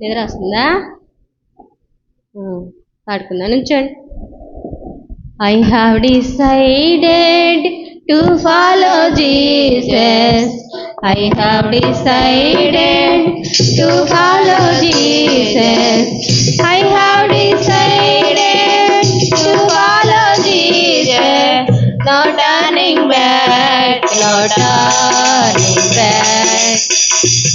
నిద్ర వస్తుందా ఉమ్, పాడుకుందా నుంచోండి. I have decided to follow Jesus I have decided to follow Jesus I have decided no turning back,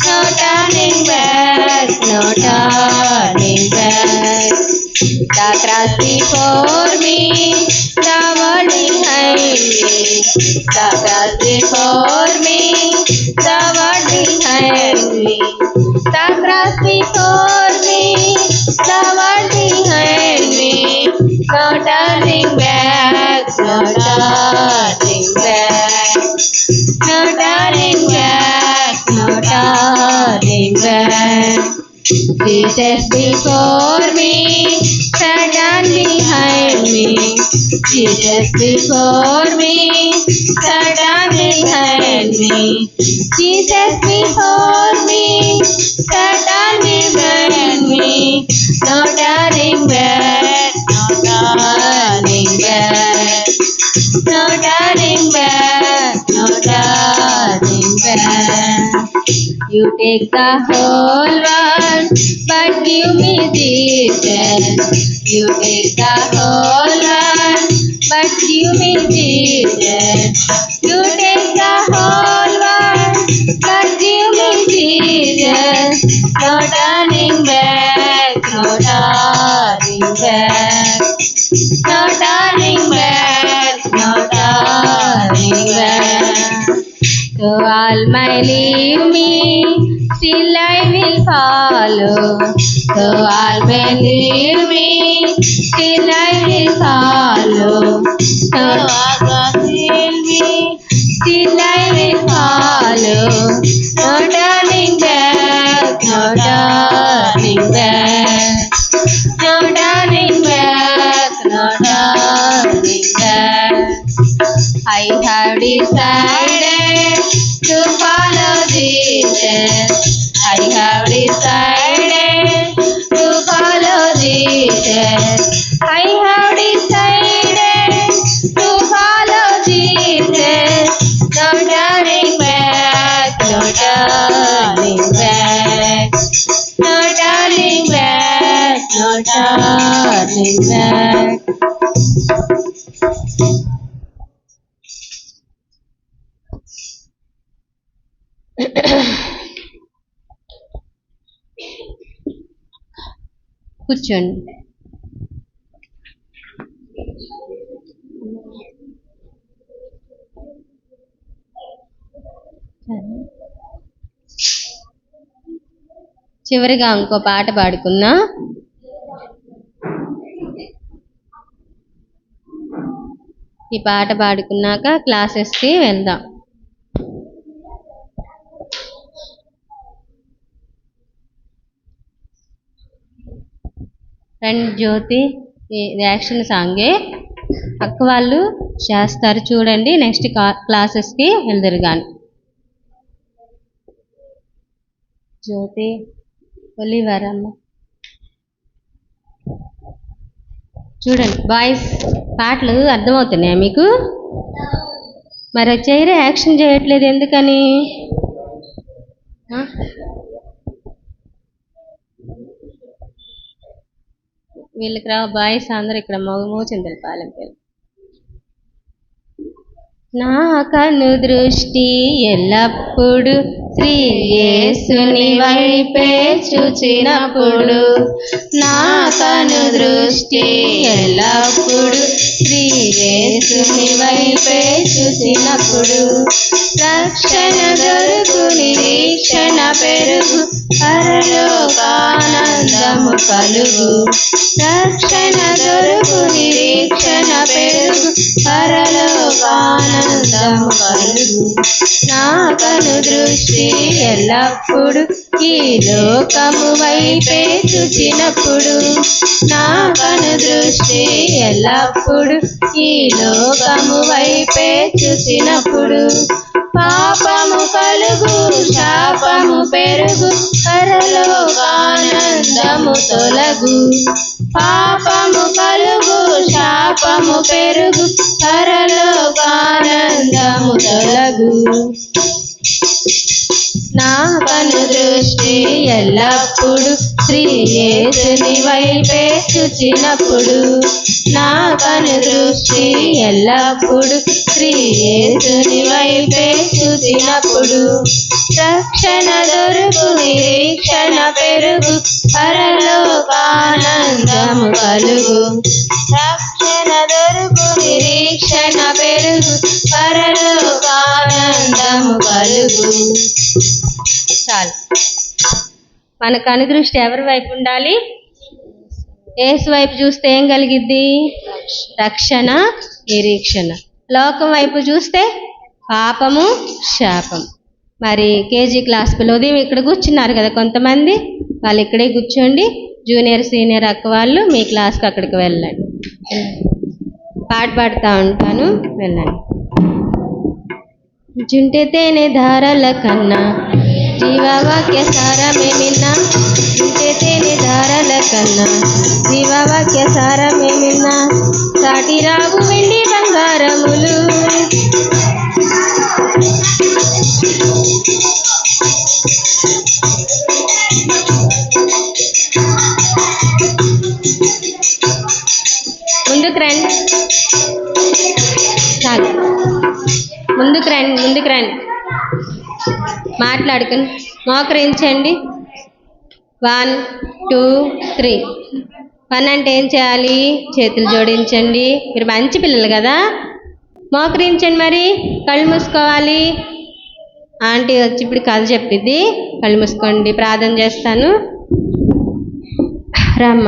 no turning back, no turning back. The cross before me, the world behind me, the cross before me, the world Jesus before me, Satan behind me. Jesus before me, You take the whole world, but give me Jesus. You take the whole world, but give me Jesus. You my leave me, still I will follow. So may leave me, still I will follow. So God leave me, still I will follow. No turning back, no turning కూర్చోండి. చివరిగా ఇంకో పాట పాడుకున్నా ఈ పాట పాడుకున్నాక క్లాసెస్కి వెళ్దాం. And Jyothi reaction సాంగే. అక్క వాళ్ళు చేస్తారు చూడండి నెక్స్ట్ క్లాసెస్కి వెళ్దరు కానీ జ్యోతి ఒలివరమ్మ. చూడండి బాయ్స్ పాటలు అర్థమవుతున్నాయా మీకు? మరి వచ్చాయిరే యాక్షన్ చేయట్లేదు ఎందుకని? వీళ్ళకి రా బాయ్స్ అందరు ఇక్కడ మోచిందరు పాలెం పేరు. నా కను దృష్టి ఎల్లప్పుడు శ్రీ యేసుని వైపే చూచినప్పుడు నా కను దృష్టి ఎల్లప్పుడు శ్రీ యేసుని వైపే చూసినప్పుడు రక్షణ దొరుకు నిరీక్షణ పెరుగు పరలోకానందము కలుగు. రక్షణ దొరుకు నిరీక్షణ పెరుగు పరలోకానందము కలుగు నా కను దృష్టి ఎల్లప్పుడు ఈ లోకము వైపే చూచినప్పుడు నా కను దృష్టి ఎల్లప్పుడు ఈ లోకము వైపే చూసినప్పుడు పాపము కలుగు శాపము పెరుగు పరలోకానందము తొలగు. పాపము కలుగు పాపము పెరుగు పరలోకానందము తొలగు. నా కను దృష్టి ఎల్లప్పుడు శ్రీ యేసుని వైపే చూచినప్పుడు నా కను దృష్టి ఎల్లప్పుడు శ్రీ యేసుని వైపే చూచినప్పుడు రక్షణ దొరుకు నిరీక్షణ పెరుగు పరలోకానందము కలుగు. రక్షణ దొరుకు నిరీక్షణ పెరుగు పరలోకానందము కలుగు. చాలు. మన కనుదృష్టి ఎవరి వైపు ఉండాలి? ఏసు వైపు చూస్తే ఏం కలిగిద్ది? రక్షణ నిరీక్షణ. లోకం వైపు చూస్తే పాపము శాపం మరి కేజీ క్లాస్ పిల్లలు ఉదయం ఇక్కడ కూర్చున్నారు కదా కొంతమంది. వాళ్ళు ఇక్కడే కూర్చోండి. జూనియర్ సీనియర్ అక్క వాళ్ళు మీ క్లాస్కి అక్కడికి వెళ్ళండి. పాట పాడుతూ ఉంటాను. వెళ్ళండి. జుంటె తేనె ధారల కన్నా జీవవాక్య సారమే మిన్నా జుంటె తేనె ధారల కన్నా జీవవాక్య సారమే మిన్నా సాటి రావు వెండి బంగారములు రండి. చాలు. ముందుకు రండి ముందుకు రండి. మాట్లాడుకుని మోకరించండి. One two three. వన్ అంటే ఏం చేయాలి? చేతులు జోడించండి. మీరు మంచి పిల్లలు కదా? మోకరించండి మరి. కళ్ళు మూసుకోవాలి. ఆంటీ వచ్చి ఇప్పుడు కథ చెప్పిద్ది. కళ్ళు మూసుకోండి. ప్రార్థన చేస్తాను. రామ్మ.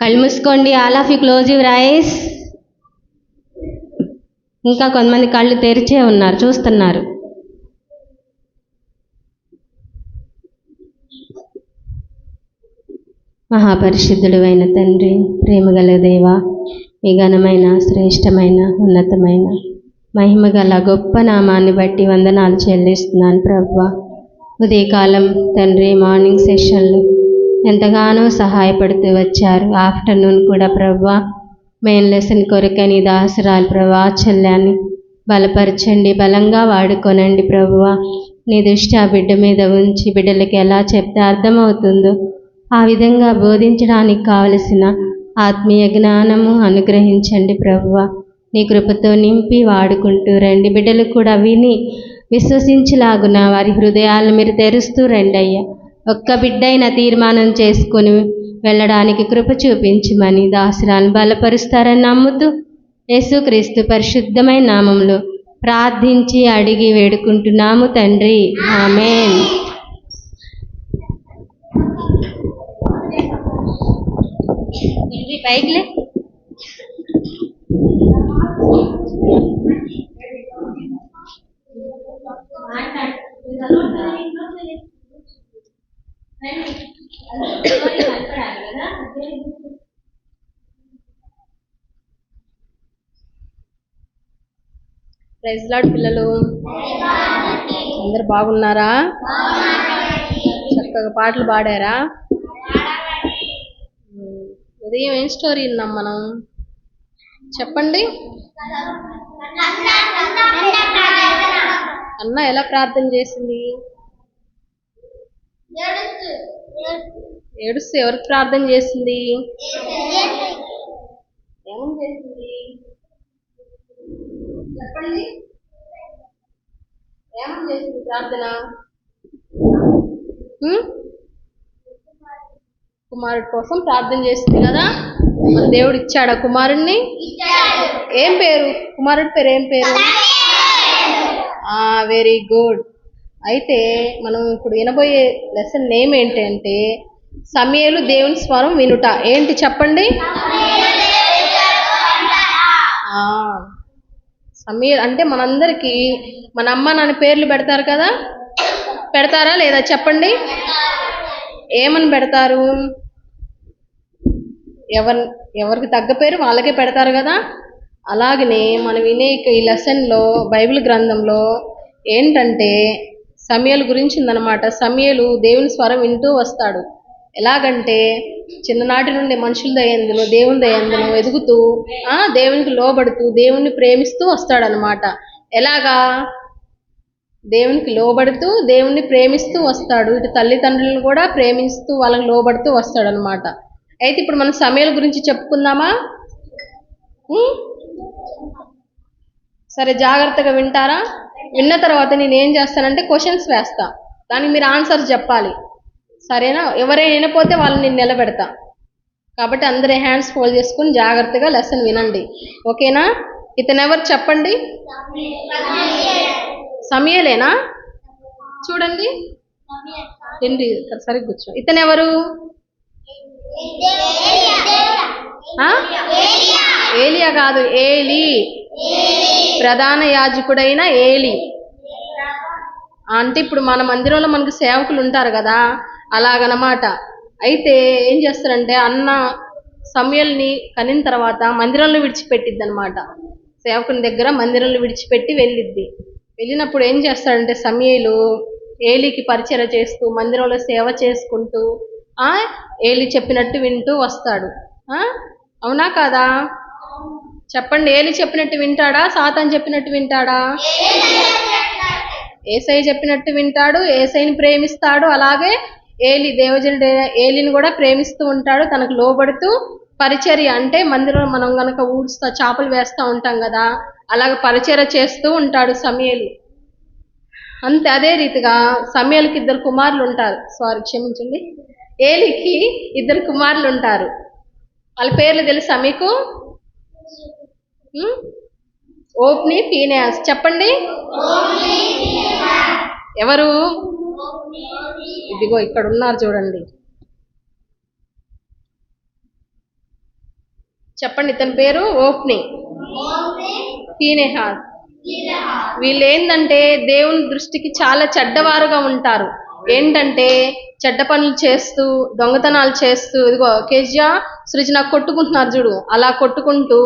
కళ్ళు మూసుకోండి all of you close your eyes. ఇంకా కొంతమంది కళ్ళు తెరిచే ఉన్నారు చూస్తున్నారు. మహాపరిశుద్ధుడు అయిన తండ్రి ప్రేమగల దేవ మీ ఘనమైన శ్రేష్టమైన ఉన్నతమైన మహిమగల గొప్ప నామాన్ని బట్టి వందనాలు చెల్లిస్తున్నాను ప్రభు. ఉదయకాలం తండ్రి మార్నింగ్ సెషన్లు ఎంతగానో సహాయపడుతూ వచ్చారు. ఆఫ్టర్నూన్ కూడా ప్రభా మెయిన్ లెసన్ కొరకని దాసరాలు ప్రభా చెల్లాన్ని బలపరచండి బలంగా వాడుకోనండి ప్రభువా నీ దృష్టి ఆ బిడ్డ మీద ఉంచి బిడ్డలకి ఎలా చెప్తే అర్థమవుతుందో ఆ విధంగా బోధించడానికి కావలసిన ఆత్మీయ జ్ఞానము అనుగ్రహించండి ప్రభువా నీ కృపతో నింపి వాడుకుంటూ రండి. బిడ్డలు కూడా విని విశ్వసించలాగున వారి హృదయాలను మీరు తెరుస్తూ రండి అయ్యా. ఒక్క బిడ్డైన తీర్మానం చేసుకొని వెళ్ళడానికి కృప చూపించమని దాసురాలను బలపరుస్తారని నమ్ముతూ యేసుక్రీస్తు పరిశుద్ధమైన నామంలో ప్రార్థించి అడిగి వేడుకుంటున్నాము తండ్రి. ఆమెన్. పైకిలే ప్రైజ్ లాడ్ పిల్లలు. అందరు బాగున్నారా? చక్కగా పాటలు పాడారా? ఉదయం ఏం స్టోరీ విన్నాం మనం? చెప్పండి. అన్న ఎలా ప్రార్థన చేసింది? ఏడుస్తూ ఎవరికి ప్రార్థన చేసింది ఏమని చేసింది చెప్పండి. ఏమని చేసింది ప్రార్థన? కుమారుడి కోసం ప్రార్థన చేసింది కదా? మన దేవుడు ఇచ్చాడా కుమారుణ్ణి? ఏం పేరు? కుమారుడి పేరు ఏం పేరు? వెరీ గుడ్ అయితే మనం ఇప్పుడు వినబోయే లెసన్ నేమ్ ఏంటంటే సమయలు దేవుని స్వరం వినుట. ఏంటి చెప్పండి? ఆ, సమీర్ అంటే మనందరికీ మన అమ్మ నాన్న పేర్లు పెడతారు కదా? పెడతారా లేదా చెప్పండి? ఏమని పెడతారు? ఎవరి ఎవరికి తగ్గ పేరు వాళ్ళకే పెడతారు కదా? అలాగనే మనం వినే ఈ లెసన్లో బైబిల్ గ్రంథంలో ఏంటంటే సమయలు గురించిందనమాట. సమయలు దేవుని స్వరం వింటూ వస్తాడు. ఎలాగంటే చిన్ననాటి నుండి మనుషుల దయందును దేవుని దయందును ఎదుగుతూ ఆ దేవునికి లోబడుతూ దేవుణ్ణి ప్రేమిస్తూ వస్తాడనమాట. ఎలాగా? దేవునికి లోబడుతూ దేవుణ్ణి ప్రేమిస్తూ వస్తాడు. ఇటు తల్లిదండ్రులను కూడా ప్రేమిస్తూ వాళ్ళకి లోబడుతూ వస్తాడు అనమాట అయితే ఇప్పుడు మనం సమయాల గురించి చెప్పుకుందామా? సరే జాగ్రత్తగా వింటారా? విన్న తర్వాత నేను ఏం చేస్తానంటే క్వశ్చన్స్ వేస్తా. దానికి మీరు ఆన్సర్ చెప్పాలి. సరేనా? ఎవరైనా వినపోతే వాళ్ళని నేను నిలబెడతా. కాబట్టి అందరూ హ్యాండ్స్ ఫోల్డ్ చేసుకుని జాగ్రత్తగా లెసన్ వినండి. ఓకేనా ఇతను ఎవరు చెప్పండి? సమయలేనా? చూడండి. ఏంటి? ఇక్కడ సరిగ్గా కూర్చో. ఇతను ఎవరు? ఏలియా కాదు. ఏలి. ప్రధాన యాజకుడైన ఏలి. అంటే ఇప్పుడు మన మందిరంలో మనకు సేవకులు ఉంటారు కదా అలాగనమాట. అయితే ఏం చేస్తారంటే అన్న సమయల్ని కనిన తర్వాత మందిరంలో విడిచిపెట్టిద్ది అనమాట సేవకుని దగ్గర మందిరంలో విడిచిపెట్టి వెళ్ళిద్ది. వెళ్ళినప్పుడు ఏం చేస్తాడంటే సమయలు ఏలికి పరిచయ చేస్తూ మందిరంలో సేవ చేసుకుంటూ ఏలి చెప్పినట్టు వింటూ వస్తాడు. అవునా కాదా? చెప్పండి ఏలి చెప్పినట్టు వింటాడా? సాతాన్ చెప్పినట్టు వింటాడా? ఏసై చెప్పినట్టు వింటాడు ఏసైని ప్రేమిస్తాడు. అలాగే ఏలి దేవజనుడు ఏలిని కూడా ప్రేమిస్తూ ఉంటాడు తనకు లోబడుతూ. పరిచర్య అంటే మందిరం మనం గనక ఊడుస్తా చేపలు వేస్తూ ఉంటాం కదా అలాగ పరిచర్య చేస్తూ ఉంటాడు సమయలు. అంతే అదే రీతిగా సమయలకి ఇద్దరు కుమారులు ఉంటారు. సారీ క్షమించండి. ఏలికి ఇద్దరు కుమారులు ఉంటారు. వాళ్ళ పేర్లు తెలుసా మీకు? ఓప్ని ఫీనాస్ చెప్పండి. ఎవరు? ఇదిగో ఇక్కడ ఉన్నారు చూడండి. చెప్పండి ఇతని పేరు? ఓప్ని ఫీనెహాస్ వీళ్ళు ఏంటంటే దేవుని దృష్టికి చాలా చెడ్డవారుగా ఉంటారు. ఏంటంటే చెడ్డ పనులు చేస్తూ దొంగతనాలు చేస్తూ ఇదిగో కేజియా సృజన కొట్టుకుంటున్నారు చూడు. అలా కొట్టుకుంటూ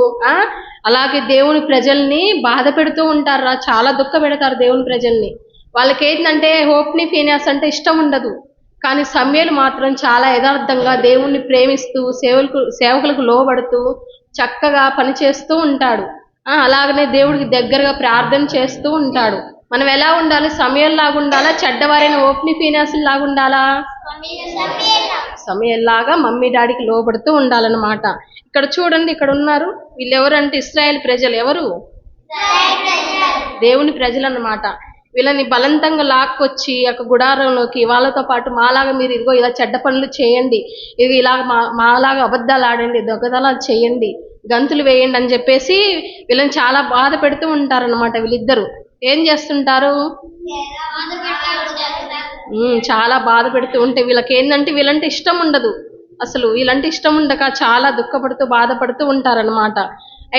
అలాగే దేవుని ప్రజల్ని బాధ పెడుతూ ఉంటారు చాలా దుఃఖ పెడతారు దేవుని ప్రజల్ని. వాళ్ళకి ఏంటంటే హోప్ని ఫీనియాస్ అంటే ఇష్టం ఉండదు. కానీ సమ్యలు మాత్రం చాలా యథార్థంగా దేవుణ్ణి ప్రేమిస్తూ సేవలకు సేవకులకు లోబడుతూ చక్కగా పనిచేస్తూ ఉంటాడు. అలాగనే దేవుడికి దగ్గరగా ప్రార్థన చేస్తూ ఉంటాడు. మనం ఎలా ఉండాలి? సమయంలాగా ఉండాలా? చెడ్డవారైన ఓపెనింగ్ ఫీనాసులు లాగా ఉండాలా? సమయంలాగా మమ్మీ డాడీకి లోబడుతూ ఉండాలన్నమాట. ఇక్కడ చూడండి ఇక్కడ ఉన్నారు. వీళ్ళు ఎవరంటే ఇస్రాయేల్ ప్రజలు. ఎవరు? దేవుని ప్రజలు అన్నమాట వీళ్ళని బలవంతంగా లాక్కొచ్చి ఒక గుడారంలోకి వాళ్ళతో పాటు మాలాగా మీరు ఇదిగో ఇలా చెడ్డ పనులు చేయండి. ఇది ఇలా మా మాలాగా అబద్ధాలు ఆడండి దొంగతనాలు చేయండి గంతులు వేయండి అని చెప్పేసి వీళ్ళని చాలా బాధ పెడుతూ ఉంటారన్నమాట వీళ్ళిద్దరు. ఏం చేస్తుంటారు? చాలా బాధ పెడుతూ ఉంటే వీళ్ళకి ఏంటంటే వీళ్ళంటే ఇష్టం ఉండదు. అసలు వీళ్ళంటే ఇష్టం ఉండక చాలా దుఃఖపడుతూ బాధపడుతూ ఉంటారనమాట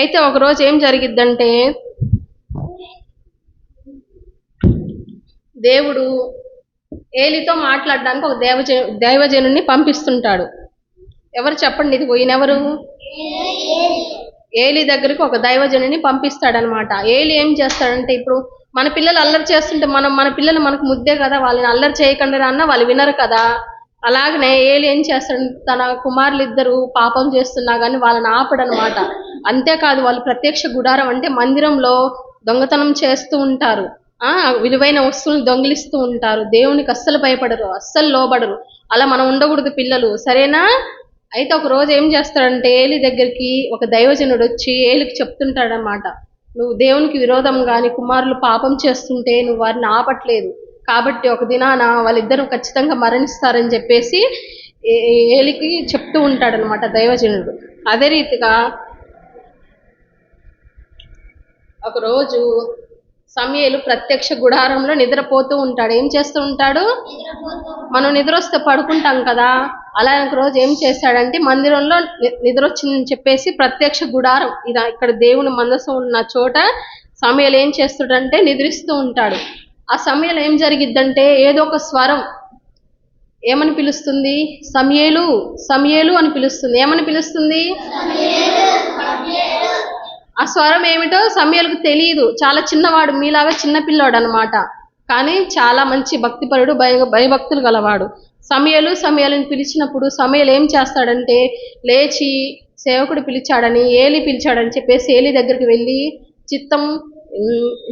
అయితే ఒక రోజు ఏం జరిగిద్దంటే దేవుడు ఏలితో మాట్లాడడానికి ఒక దేవజ దైవజనుని పంపిస్తుంటాడు. ఎవరు చెప్పండి ఇది పోయినెవరు? ఏలి దగ్గరికి ఒక దైవజనుని పంపిస్తాడనమాట. ఏలి ఏం చేస్తాడంటే ఇప్పుడు మన పిల్లలు అల్లరి చేస్తుంటే మనం మన పిల్లలు మనకు ముద్దే కదా వాళ్ళని అల్లరి చేయకుండా అన్న వాళ్ళు వినరు కదా. అలాగనే ఏలి ఏం చేస్తాడు తన కుమారులు ఇద్దరు పాపం చేస్తున్నా కానీ వాళ్ళని ఆపడనమాట. అంతేకాదు వాళ్ళు ప్రత్యక్ష గుడారం అంటే మందిరంలో దొంగతనం చేస్తూ ఉంటారు. ఆ విలువైన వస్తువులను దొంగిలిస్తూ ఉంటారు. దేవునికి అస్సలు భయపడరు అస్సలు లోబడరు. అలా మనం ఉండకూడదు పిల్లలు. సరేనా? అయితే ఒక రోజు ఏం చేస్తాడంటే ఏలి దగ్గరికి ఒక దైవజనుడు వచ్చి ఏలికి చెప్తుంటాడనమాట నువ్వు దేవునికి విరోధం కానీ కుమారులు పాపం చేస్తుంటే నువ్వు వారిని ఆపట్లేదు. కాబట్టి ఒక దినాన వాళ్ళిద్దరూ ఖచ్చితంగా మరణిస్తారని చెప్పేసి ఏ- ఏలికి చెప్తూ ఉంటాడనమాట దైవజనుడు. అదే రీతిగా ఒకరోజు సమయలు ప్రత్యక్ష గుడారంలో నిద్రపోతూ ఉంటాడు. ఏం చేస్తూ ఉంటాడు? మనం నిద్ర వస్తే పడుకుంటాం కదా. అలా ఒక రోజు ఏం చేశాడంటే మందిరంలో ని- నిద్ర వచ్చిందని చెప్పేసి ప్రత్యక్ష గుడారం ఇది ఇక్కడ దేవుని మనసు ఉన్న చోట సమయాలు ఏం చేస్తాడంటే నిద్రిస్తూ ఉంటాడు. ఆ సమయంలో ఏం జరిగిద్దంటే ఏదో ఒక స్వరం ఏమని పిలుస్తుంది? సమయేలు సమయేలు అని పిలుస్తుంది. ఏమని పిలుస్తుంది? ఆ స్వరం ఏమిటో సమయాలకు తెలియదు. చాలా చిన్నవాడు మీలాగా చిన్న పిల్లోడు అనమాట కానీ చాలా మంచి భక్తిపరుడు భయ భయభక్తులు గలవాడు. సమయలు సమయాలను పిలిచినప్పుడు సమయలు ఏం చేస్తాడంటే లేచి సేవకుడు పిలిచాడని ఏలి పిలిచాడని చెప్పేసి ఏలి దగ్గరికి వెళ్ళి చిత్తం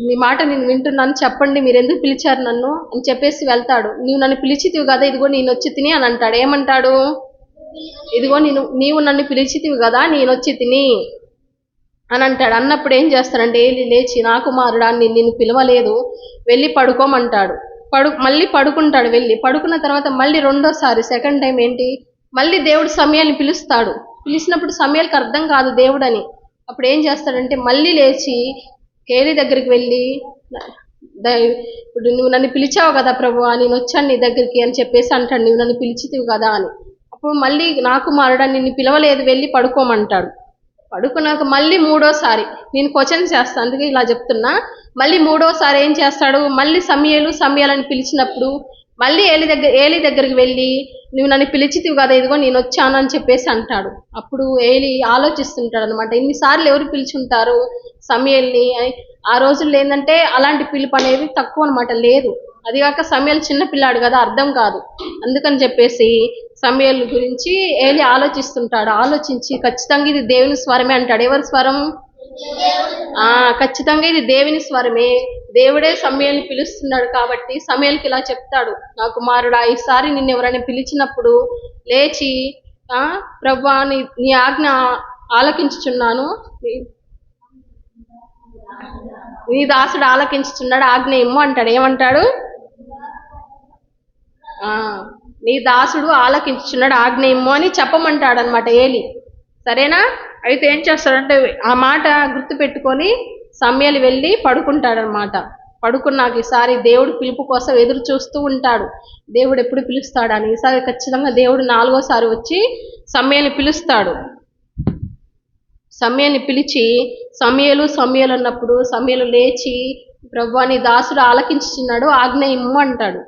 నీ మాట నేను వింటున్నాను చెప్పండి మీరు ఎందుకు పిలిచారు నన్ను? అని చెప్పేసి వెళ్తాడు. నువ్వు నన్ను పిలిచితివి కదా ఇదిగో నేను వచ్చి తిని అని అంటాడు. ఏమంటాడు? ఇదిగో నేను నీవు నన్ను పిలిచితివి కదా నేను వచ్చి తిని అని అంటాడు. అన్నప్పుడు ఏం చేస్తాడంటే ఏలి లేచి నా కుమారుడా నిన్ను పిలవలేదు. వెళ్ళి పడుకోమంటాడు. పడు మళ్ళీ పడుకుంటాడు వెళ్ళి. పడుకున్న తర్వాత మళ్ళీ రెండోసారి సెకండ్ టైం ఏంటి? మళ్ళీ దేవుడు సమయాన్ని పిలుస్తాడు. పిలిచినప్పుడు సమయాలకు అర్థం కాదు దేవుడని. అప్పుడు ఏం చేస్తాడంటే మళ్ళీ లేచి కేలి దగ్గరికి వెళ్ళి ఇప్పుడు నువ్వు నన్ను పిలిచావు కదా ప్రభు నేను వచ్చాను నీ దగ్గరికి అని చెప్పేసి అంటాడు. నువ్వు నన్ను పిలిచితివి కదా అని. అప్పుడు మళ్ళీ నా కుమారుడా నిన్ను పిలవలేదు వెళ్ళి పడుకోమంటాడు. పడుకున్నాక మళ్ళీ మూడోసారి. నేను క్వశ్చన్ చేస్తాను అందుకే ఇలా చెప్తున్నా. మళ్ళీ మూడోసారి ఏం చేస్తాడు? మళ్ళీ సమయలు సమయాలని పిలిచినప్పుడు మళ్ళీ ఏలి దగ్గర ఏలి దగ్గరికి వెళ్ళి నువ్వు నన్ను పిలిచితివి కదా ఇదిగో నేను వచ్చాను అని చెప్పేసి అంటాడు. అప్పుడు ఏలి ఆలోచిస్తుంటాడు అనమాట ఇన్నిసార్లు ఎవరు పిలుచుంటారు సమయల్ని? ఆ రోజుల్లో ఏంటంటే అలాంటి పిలుపు అనేది తక్కువ అనమాట లేదు. అది కాక సమయాలు చిన్న పిల్లాడు కదా అర్థం కాదు. అందుకని చెప్పేసి సమయాల గురించి ఏలి ఆలోచిస్తుంటాడు. ఆలోచించి ఖచ్చితంగా ఇది దేవుని స్వరమే అంటాడు. ఎవరి స్వరం? ఆ ఖచ్చితంగా ఇది దేవుని స్వరమే. దేవుడే సమయాన్ని పిలుస్తున్నాడు కాబట్టి సమయానికి ఇలా చెప్తాడు. నా కుమారుడా ఈసారి నిన్ను ఎవరైనా పిలిచినప్పుడు లేచి ఆ ప్రభా నీ నీ ఆజ్ఞ ఆలకించుచున్నాను. నీ- దాసుడు ఆలకించుచున్నాడు. ఆజ్ఞ ఇమ్ము అంటాడు. ఏమంటాడు? ఆ నీ దాసుడు ఆలకించుచున్నాడు ఆజ్ఞ అని చెప్పమంటాడు అనమాట ఏలి. సరేనా? అయితే ఏం చేస్తాడంటే ఆ మాట గుర్తు పెట్టుకొని సమయాలు వెళ్ళి పడుకుంటాడనమాట పడుకున్నాక ఈసారి దేవుడు పిలుపు కోసం ఎదురు చూస్తూ ఉంటాడు. దేవుడు ఎప్పుడు పిలుస్తాడని ఈసారి ఖచ్చితంగా దేవుడు నాలుగోసారి వచ్చి సమయాన్ని పిలుస్తాడు. సమయాన్ని పిలిచి సమయలు సమయలు అన్నప్పుడు సమయలు లేచి ప్రభు నీ దాసుడు ఆలకించుతున్నాడు ఆజ్ఞ ఇమ్ము అంటాడు.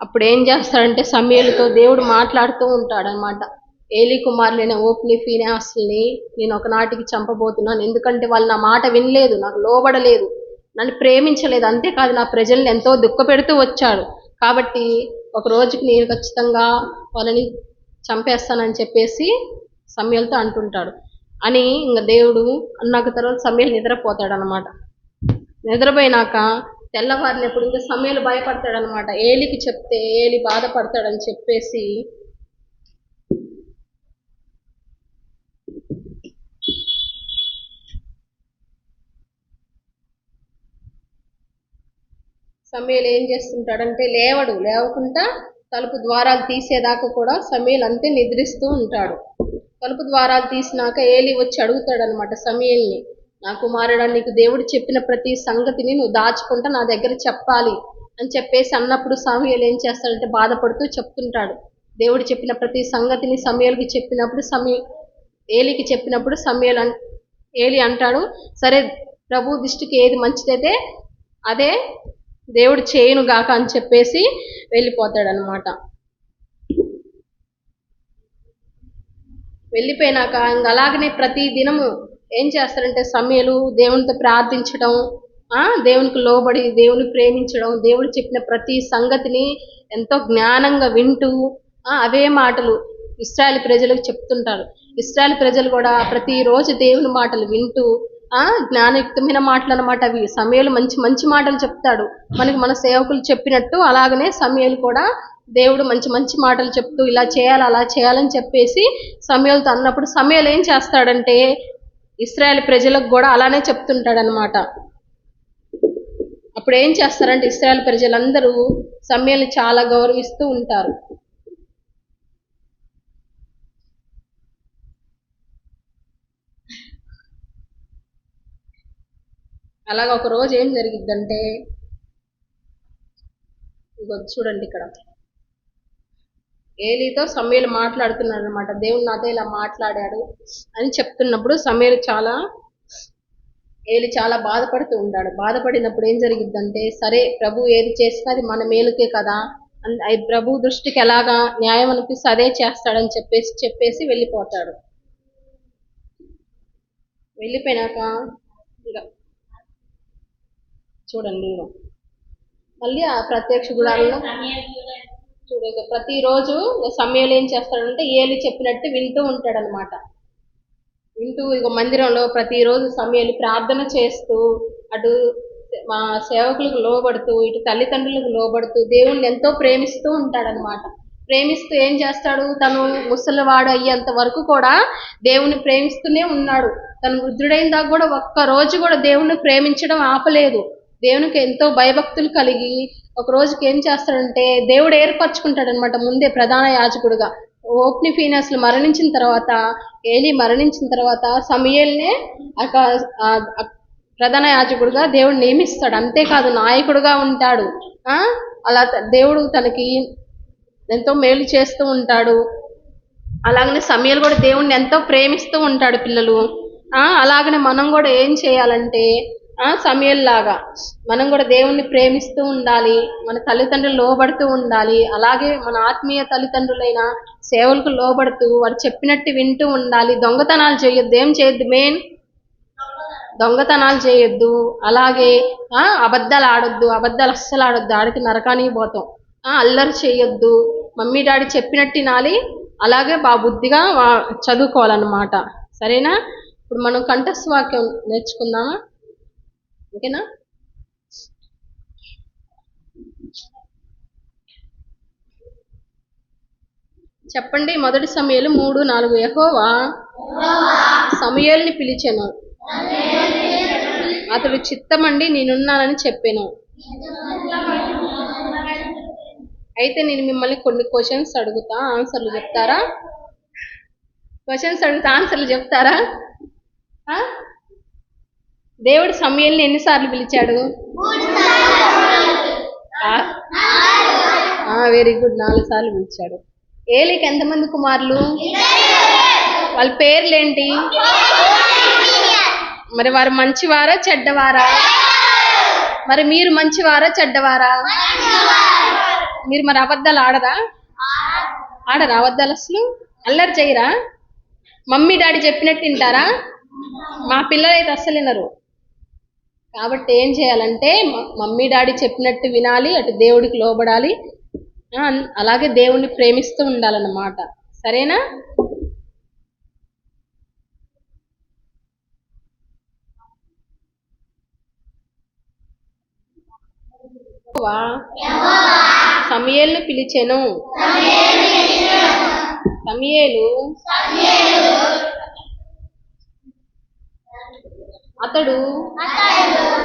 అప్పుడు ఏం చేస్తాడంటే సమయలతో దేవుడు మాట్లాడుతూ ఉంటాడనమాట. ఏలీ ఏలి కుమారులైన ఓప్ని ఫీనాస్ని నేను ఒకనాటికి చంపబోతున్నాను. ఎందుకంటే వాళ్ళు నా మాట వినలేదు నాకు లోబడలేదు నన్ను ప్రేమించలేదు. అంతేకాదు నా ప్రజల్ని ఎంతో దుఃఖ పెడుతూ వచ్చాడు కాబట్టి ఒక రోజుకి నేను ఖచ్చితంగా వాళ్ళని చంపేస్తానని చెప్పేసి సమయలతో అంటుంటాడు. అని ఇంకా దేవుడు అన్నాక తర్వాత సమయలు నిద్రపోతాడు అనమాట నిద్రపోయినాక తెల్లవారినప్పుడు ఇంకా సమయాలు భయపడతాడు అనమాట ఏలికి చెప్తే ఏలి బాధపడతాడని చెప్పేసి. సమయలు ఏం చేస్తుంటాడంటే లేవడు. లేవకుండా తలుపు ద్వారాలు తీసేదాకా కూడా సమయలు అంతే నిద్రిస్తూ ఉంటాడు. తలుపు ద్వారాలు తీసినాక ఏలి వచ్చి అడుగుతాడు అనమాట సమయల్ని నా కుమారుడా నీకు దేవుడు చెప్పిన ప్రతి సంగతిని నువ్వు దాచుకుంటా నా దగ్గర చెప్పాలి అని చెప్పేసి అన్నప్పుడు సమయలు ఏం చేస్తాడంటే బాధపడుతూ చెప్తుంటాడు. దేవుడు చెప్పిన ప్రతి సంగతిని సమయలకి చెప్పినప్పుడు సమయ ఏలికి చెప్పినప్పుడు సమయలు అన్ ఏలి అంటాడు సరే ప్రభు దృష్టికి ఏది మంచిదైతే అదే దేవుడు చేయను గాక అని చెప్పేసి వెళ్ళిపోతాడు అనమాట వెళ్ళిపోయినాక ఇంక అలాగనే ప్రతి దినము ఏం చేస్తారంటే సమయలు దేవునితో ప్రార్థించడం దేవునికి లోబడి దేవుని ప్రేమించడం దేవుడు చెప్పిన ప్రతి సంగతిని ఎంతో జ్ఞానంగా వింటూ అవే మాటలు ఇస్రాయల్ ప్రజలకు చెప్తుంటారు. ఇస్రాయల్ ప్రజలు కూడా ప్రతిరోజు దేవుని మాటలు వింటూ ఆ జ్ఞానయుక్తమైన మాటలు అనమాట అవి. సమయాలు మంచి మంచి మాటలు చెప్తాడు. మనకి మన సేవకులు చెప్పినట్టు అలాగనే సమయాలు కూడా దేవుడు మంచి మంచి మాటలు చెప్తూ ఇలా చేయాలి అలా చేయాలని చెప్పేసి సమయాలతో అన్నప్పుడు సమయాలు ఏం చేస్తాడంటే ఇస్రాయల్ ప్రజలకు కూడా అలానే చెప్తుంటాడనమాట అప్పుడు ఏం చేస్తారంటే ఇస్రాయల్ ప్రజలందరూ సమయాలు చాలా గౌరవిస్తూ ఉంటారు. అలాగ ఒక రోజు ఏం జరిగిద్దంటే చూడండి ఇక్కడ. ఏలీతో సమయలు మాట్లాడుతున్నాడు అనమాట దేవుడు నాతో ఇలా మాట్లాడాడు అని చెప్తున్నప్పుడు సమయలు చాలా ఏలి చాలా బాధపడుతూ ఉంటాడు. బాధపడినప్పుడు ఏం జరిగిద్దంటే సరే ప్రభు ఏది చేసినా అది మన మేలుకే కదా అది ప్రభు దృష్టికి ఎలాగా న్యాయం అనిపిస్తే అదే చేస్తాడని చెప్పేసి చెప్పేసి వెళ్ళిపోతాడు. వెళ్ళిపోయినాక చూడండి మళ్ళీ ఆ ప్రత్యక్ష గుడారంలో చూడు ప్రతిరోజు సమయాలు ఏం చేస్తాడంటే ఏలి చెప్పినట్టు వింటూ ఉంటాడనమాట. వింటూ ఇక మందిరంలో ప్రతిరోజు సమయాలు ప్రార్థన చేస్తూ అటు మా సేవకులకు లోబడుతూ ఇటు తల్లిదండ్రులకు లోబడుతూ దేవుణ్ణి ఎంతో ప్రేమిస్తూ ఉంటాడనమాట. ప్రేమిస్తూ ఏం చేస్తాడు? తను ముసలివాడు అయ్యేంత వరకు కూడా దేవుణ్ణి ప్రేమిస్తూనే ఉన్నాడు. తను వృద్ధుడైన దాకా కూడా ఒక్క రోజు కూడా దేవుణ్ణి ప్రేమించడం ఆపలేదు. దేవునికి ఎంతో భయభక్తులు కలిగి ఒక రోజుకి ఏం చేస్తాడంటే దేవుడు ఏర్పరచుకుంటాడు అనమాట ముందే ప్రధాన యాజకుడుగా. ఓప్ని ఫీనస్లు మరణించిన తర్వాత ఏలి మరణించిన తర్వాత సమయల్నే ప్రధాన యాజకుడుగా దేవుడు నియమిస్తాడు. అంతేకాదు నాయకుడుగా ఉంటాడు. అలా దేవుడు తనకి ఎంతో మేలు చేస్తూ ఉంటాడు. అలాగనే సమయాలు కూడా దేవుణ్ణి ఎంతో ప్రేమిస్తూ ఉంటాడు పిల్లలు. అలాగనే మనం కూడా ఏం చేయాలంటే సమయం లాగా మనం కూడా దేవుణ్ణి ప్రేమిస్తూ ఉండాలి మన తల్లిదండ్రులు లోబడుతూ ఉండాలి అలాగే మన ఆత్మీయ తల్లిదండ్రులైన సేవలకు లోబడుతూ వారు చెప్పినట్టు వింటూ ఉండాలి. దొంగతనాలు చేయొద్దు. ఏం చేయొద్దు? మెయిన్ దొంగతనాలు చేయొద్దు. అలాగే అబద్ధాలు ఆడొద్దు. అబద్ధాలు అస్సలు ఆడొద్దు. ఆడికి నరకానికి పోతాం. అల్లరి చేయొద్దు. మమ్మీ డాడీ చెప్పినట్టు వినాలి. అలాగే బా బుద్ధిగా చదువుకోవాలన్నమాట. సరేనా? ఇప్పుడు మనం కంఠస్వాక్యం నేర్చుకుందామా? ఓకేనా? చెప్పండి మొదటి సమయాలు మూడు నాలుగు యెహోవా సమయాల్ని పిలిచాను. అతడు చిత్తమండి నేనున్నానని చెప్పాను. అయితే నేను మిమ్మల్ని కొన్ని క్వశ్చన్స్ అడుగుతా ఆన్సర్లు చెప్తారా? క్వశ్చన్స్ అడుగుతా ఆన్సర్లు చెప్తారా? దేవుడు సమయల్ని ఎన్నిసార్లు పిలిచాడు? వెరీ గుడ్ నాలుగు సార్లు పిలిచాడు. ఏలికి ఎంతమంది కుమారులు? వాళ్ళ పేర్లేంటి? మరి వారు మంచివారా చెడ్డవారా? మరి మీరు మంచివారా చెడ్డవారా? మీరు మరి అబద్ధాలు ఆడరా? ఆడరా అబద్ధాలు అసలు? అల్లరి చేయరా? మమ్మీ డాడీ చెప్పినట్టు వింటారా మా పిల్లలైతే అస్సలు వినరు. కాబట్టి ఏం చేయాలంటే మమ్మీ డాడీ చెప్పినట్టు వినాలి అటు దేవుడికి లోబడాలి. అలాగే దేవుణ్ణి ప్రేమిస్తూ ఉండాలన్నమాట. సరేనా? సమయేలును పిలిచెను. సమయేలు అతడు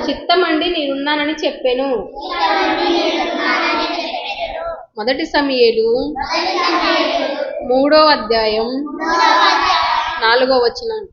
చిత్తమండి నేనున్నానని చెప్పాను. మొదటి సమయేలు మూడో అధ్యాయం నాలుగో వచనం.